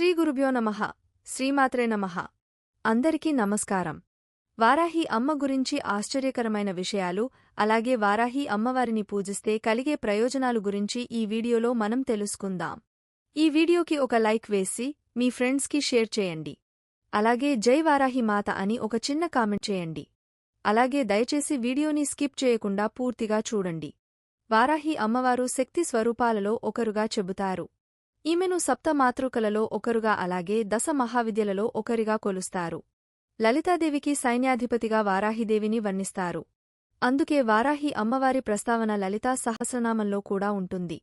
శ్రీ గురుభ్యో నమః. శ్రీమాత్రే నమః. అందరికీ నమస్కారం. వారాహి అమ్మ గురించి ఆశ్చర్యకరమైన విషయాలు అలాగే వారాహి అమ్మవారిని పూజిస్తే కలిగే ప్రయోజనాలు గురించి ఈ వీడియోలో మనం తెలుసుకుందాం. ఈ వీడియోకి ఒక లైక్ వేసి మీ ఫ్రెండ్స్కి షేర్ చేయండి. అలాగే జై వారాహి మాత అని ఒక చిన్న కామెంట్ చేయండి. అలాగే దయచేసి వీడియోని స్కిప్ చేయకుండా పూర్తిగా చూడండి. వారాహి అమ్మవారు శక్తి స్వరూపాలలో ఒకరుగా చెబుతారు. ఈమెను సప్త మాతృకలలో ఒకరుగా అలాగే దశ మహావిద్యలలో ఒకరిగా కొలుస్తారు. లలితాదేవికి సైన్యాధిపతిగా వారాహిదేవిని వర్ణిస్తారు. అందుకే వారాహి అమ్మవారి ప్రస్తావన లలితా సహస్రనామంలో కూడా ఉంటుంది.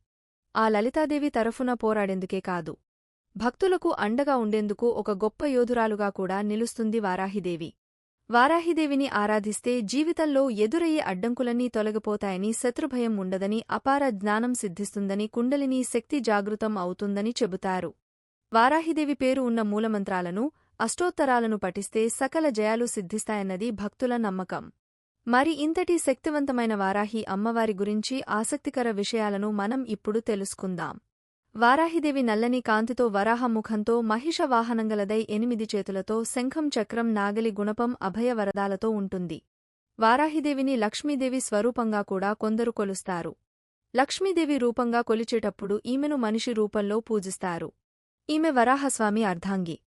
ఆ లలితాదేవి తరఫున పోరాడేందుకే కాదు. భక్తులకు అండగా ఉండేందుకు ఒక గొప్ప యోధురాలుగా కూడా నిలుస్తుంది వారాహిదేవి. వారాహిదేవిని ఆరాధిస్తే జీవితంలో ఎదురయ్యే అడ్డంకులన్నీ తొలగిపోతాయని శత్రుభయం ఉండదని అపార జ్ఞానం సిద్ధిస్తుందని కుండలిని శక్తి జాగృతం అవుతుందని చెబుతారు. వారాహిదేవి పేరు ఉన్న మూలమంత్రాలను అష్టోత్తరాలను పఠిస్తే సకల జయాలు సిద్ధిస్తాయన్నది భక్తుల నమ్మకం. మరి ఇంతటి శక్తివంతమైన వారాహి అమ్మవారి గురించి ఆసక్తికర విషయాలను మనం ఇప్పుడు తెలుసుకుందాం. వారాహిదేవి నల్లని కాంతితో వరాహముఖంతో మహిష వాహనంగలదై ఎనిమిది చేతులతో శంఖం చక్రం నాగలి గుణపం అభయ వరదాలతో ఉంటుంది. వారాహిదేవిని లక్ష్మీదేవి స్వరూపంగా కూడా కొందరు కొలుస్తారు. లక్ష్మీదేవి రూపంగా కొలిచేటప్పుడు ఈమెను మనిషి రూపంలో పూజిస్తారు. ఈమె వరాహస్వామి అర్ధాంగి.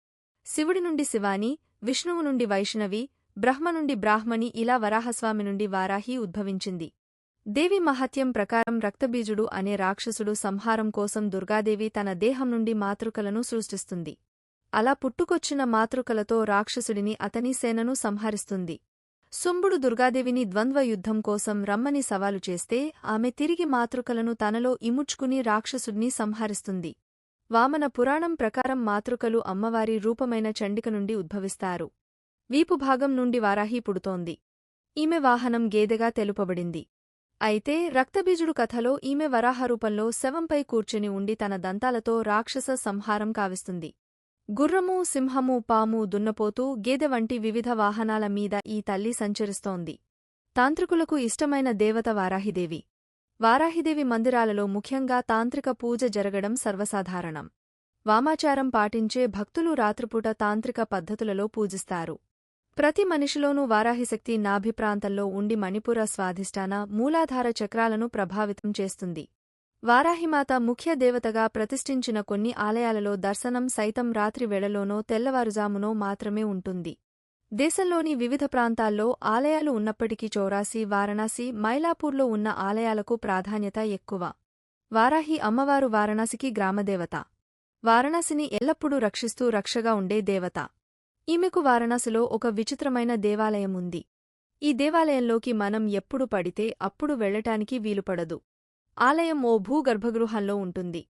శివుడి నుండి శివాని విష్ణువు నుండి వైష్ణవి బ్రహ్మ నుండి బ్రాహ్మణి ఇలా వరాహస్వామి నుండి వారాహి ఉద్భవించింది. దేవి మహత్యం ప్రకారం రక్తబీజుడు అనే రాక్షసుడు సంహారం కోసం దుర్గాదేవి తన దేహం నుండి మాతృకలను సృష్టిస్తుంది. అలా పుట్టుకొచ్చిన మాతృకలతో రాక్షసుడిని అతని సేనను సంహరిస్తుంది. శుంభుడు దుర్గాదేవిని ద్వంద్వ యుద్ధం కోసం రమ్మని సవాలు చేస్తే ఆమె తిరిగి మాతృకలను తనలో ఇముడ్చుకుని రాక్షసుడిని సంహరిస్తుంది. వామన పురాణం ప్రకారం మాతృకలు అమ్మవారి రూపమైన చండిక నుండి ఉద్భవిస్తారు. వీపుభాగం నుండి వారాహి పుడుతోంది. ఈమె వాహనం గేదెగా తెలుపబడింది. అయితే రక్తబీజుడు కథలో ఈమె వరాహరూపంలో శవంపై కూర్చుని ఉండి తన దంతాలతో రాక్షస సంహారం కావిస్తుంది. గుర్రము సింహము పాము దున్నపోతూ గేదె వంటి వివిధ వాహనాల మీద ఈ తల్లి సంచరిస్తోంది. తాంత్రికులకు ఇష్టమైన దేవత వారాహిదేవి. వారాహిదేవి మందిరాలలో ముఖ్యంగా తాంత్రిక పూజ జరగడం సర్వసాధారణం. వామాచారం పాటించే భక్తులు రాత్రిపూట తాంత్రిక పద్ధతులలో పూజిస్తారు. ప్రతి మనిషిలోనూ వారాహిశక్తి నాభిప్రాంతంలో ఉండి మణిపుర స్వాధిష్టాన మూలాధార చక్రాలను ప్రభావితం చేస్తుంది. వారాహిమాత ముఖ్య దేవతగా ప్రతిష్ఠించిన కొన్ని ఆలయాలలో దర్శనం సైతం రాత్రి వేళలోనో తెల్లవారుజామునో మాత్రమే ఉంటుంది. దేశంలోని వివిధ ప్రాంతాల్లో ఆలయాలు ఉన్నప్పటికీ చౌరాసి వారణాసి మైలాపూర్లో ఉన్న ఆలయాలకు ప్రాధాన్యత ఎక్కువ. వారాహి అమ్మవారు వారణాసికి గ్రామదేవత. వారణాసిని ఎల్లప్పుడూ రక్షిస్తూ రక్షగా ఉండే దేవత. ఈమెకు వారణాసిలో ఒక విచిత్రమైన దేవాలయం ఉంది ఈ దేవాలయంలోకి మనం ఎప్పుడు పడితే అప్పుడు వెళ్ళటానికి వీలుపడదు. ఆలయం ఓ భూగర్భగృహంలో ఉంటుంది.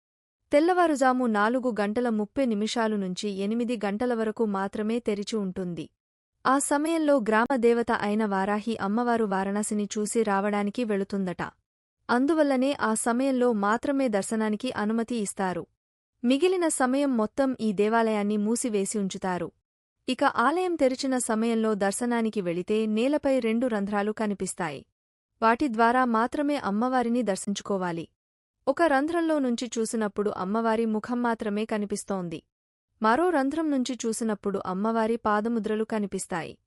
తెల్లవారుజాము నాలుగు గంటల ముప్పై నిమిషాలు నుంచి ఎనిమిది గంటల వరకు మాత్రమే తెరిచి ఉంటుంది. ఆ సమయంలో గ్రామదేవత అయిన వారాహి అమ్మవారు వారణాసిని చూసి రావడానికి వెళుతుందట. అందువల్లనే ఆ సమయంలో మాత్రమే దర్శనానికి అనుమతి ఇస్తారు. మిగిలిన సమయం మొత్తం ఈ దేవాలయాన్ని మూసివేసి ఉంచుతారు. ఇక ఆలయం తెరిచిన సమయంలో దర్శనానికి వెళితే నేలపై రెండు రంధ్రాలు కనిపిస్తాయి. వాటి ద్వారా మాత్రమే అమ్మవారిని దర్శించుకోవాలి. ఒక రంధ్రంలో నుంచి చూసినప్పుడు అమ్మవారి ముఖం మాత్రమే కనిపిస్తోంది. మరో రంధ్రం నుంచి చూసినప్పుడు అమ్మవారి పాదముద్రలు కనిపిస్తాయి.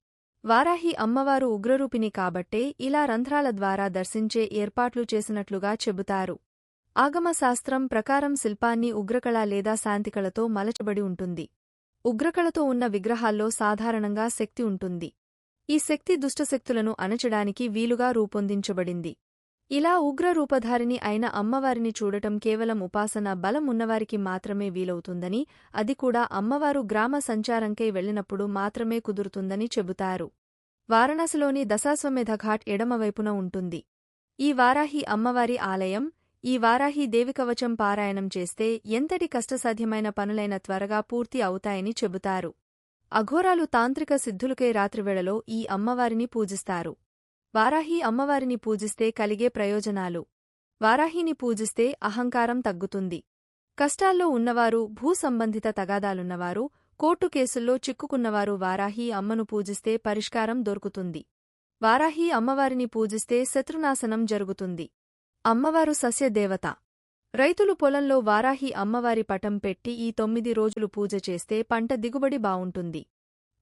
వారాహి అమ్మవారు ఉగ్రరూపిణి కాబట్టే ఇలా రంధ్రాల ద్వారా దర్శించే ఏర్పాట్లు చేసినట్లుగా చెబుతారు. ఆగమశాస్త్రం ప్రకారం శిల్పాన్ని ఉగ్రకళ లేదా శాంతికళతో మలచబడి ఉంటుంది. ఉగ్రకళతో ఉన్న విగ్రహాల్లో సాధారణంగా శక్తి ఉంటుంది. ఈ శక్తి దుష్టశక్తులను అణచడానికి వీలుగా రూపొందించబడింది. ఇలా ఉగ్ర రూపధారిని అయిన అమ్మవారిని చూడటం కేవలం ఉపాసన బలం ఉన్నవారికి మాత్రమే వీలవుతుందని అది కూడా అమ్మవారు గ్రామ సంచారంకై వెళ్ళినప్పుడు మాత్రమే కుదురుతుందని చెబుతారు. వారణాసిలోని దశాశ్వమేధ ఘాట్ ఎడమవైపున ఉంటుంది. ఈ వారాహి అమ్మవారి ఆలయం ఈ వారాహి దేవికవచం పారాయణం చేస్తే ఎంతటి కష్టసాధ్యమైన పనులైన త్వరగా పూర్తి అవుతాయని చెబుతారు. అఘోరాలు తాంత్రిక సిద్ధులకే రాత్రివేళలో ఈ అమ్మవారిని పూజిస్తారు. వారాహి అమ్మవారిని పూజిస్తే కలిగే ప్రయోజనాలు. వారాహిని పూజిస్తే అహంకారం తగ్గుతుంది. కష్టాల్లో ఉన్నవారు భూసంబంధిత తగాదాలున్నవారు కోర్టు కేసుల్లో చిక్కుకున్నవారు వారాహి అమ్మను పూజిస్తే పరిష్కారం దొరుకుతుంది. వారాహి అమ్మవారిని పూజిస్తే శత్రునాశనం జరుగుతుంది. అమ్మవారు సస్యదేవత. రైతులు పొలంలో వారాహి అమ్మవారి పటం పెట్టి ఈ తొమ్మిది రోజులు పూజ చేస్తే పంట దిగుబడి బావుంటుంది.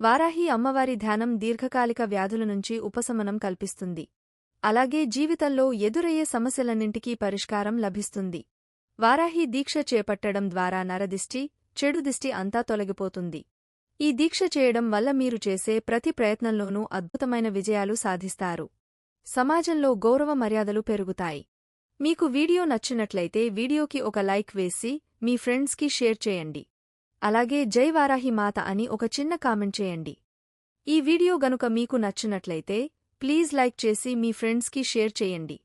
వారాహి అమ్మవారి ధ్యానం దీర్ఘకాలిక వ్యాధుల నుంచి ఉపశమనం కల్పిస్తుంది. అలాగే జీవితంలో ఎదురయ్యే సమస్యలన్నింటికీ పరిష్కారం లభిస్తుంది. వారాహి దీక్ష చేపట్టడం ద్వారా నరదిష్టి చెడు దిష్టి అంతా తొలగిపోతుంది. ఈ దీక్ష చేయడం వల్ల మీరు చేసే ప్రతి ప్రయత్నంలోనూ అద్భుతమైన విజయాలు సాధిస్తారు. సమాజంలో గౌరవ మర్యాదలు పెరుగుతాయి. మీకు వీడియో నచ్చినట్లయితే వీడియోకి ఒక లైక్ వేసి మీ ఫ్రెండ్స్కి షేర్ చేయండి. అలాగే జైవారాహి మాత అని ఒక చిన్న కామెంట్ చేయండి. ఈ వీడియో గనుక మీకు నచ్చినట్లయితే ప్లీజ్ లైక్ చేసి మీ ఫ్రెండ్స్కి షేర్ చేయండి.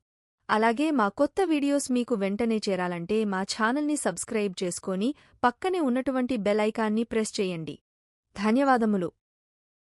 అలాగే మా కొత్త వీడియోస్ మీకు వెంటనే చేరాలంటే మా ఛానల్ని సబ్స్క్రైబ్ చేసుకొని పక్కనే ఉన్నటువంటి బెల్ ఐకాన్ని ప్రెస్ చేయండి. ధన్యవాదములు.